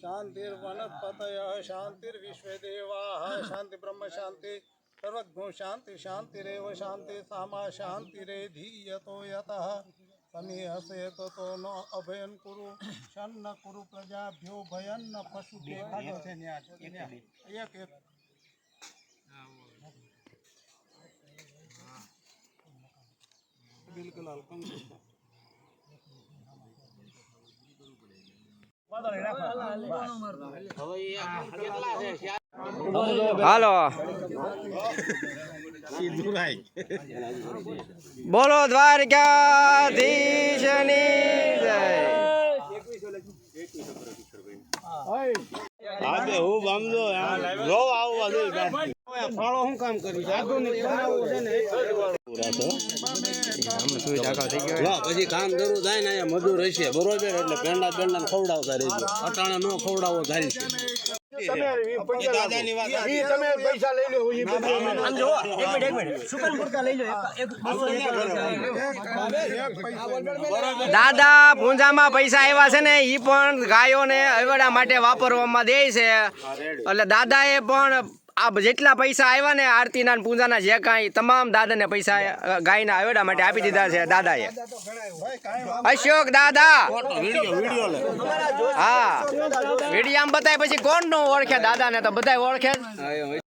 शांतिर्वनपतय देवा शांति ब्रह्म शांति सर्वज्ञो शांति शांतिरव शांति सामा धीयतो यतः। समीहसे तो न अभयन कुरु शन्न कुरु प्रजाभ्यो भयन न पशु एक एक बिल्कुल हल्का હાલો. બોલો દ્વારકાધીશની જય. આજે હું સમજો જો આવવા ફાળો શું કામ કરી આધુનિક છે? પછી કામ કરવું થાય ને અહીંયા મજૂર હશે બરોબર એટલે પેંડા પેંડા ખવડાવતા રહેજો. અટાણા નો ખવડાવો થાય છે. દાદા પૂંજામાં પૈસા આવ્યા છે ને એ પણ ગાયોને અવડા માટે વાપરવામાં દે છે. એટલે દાદાએ પણ આ જેટલા પૈસા આવ્યા ને આરતીના પૂજાના જે કાંઈ, તમામ દાદાને પૈસા ગાયના આવેડા માટે આપી દીધા છે દાદાએ. અશોક દાદા! વીડિયો વીડિયો હા વિડીયામ બતાય પછી કોણ નો ઓળખે દાદાને તો બધા ઓળખે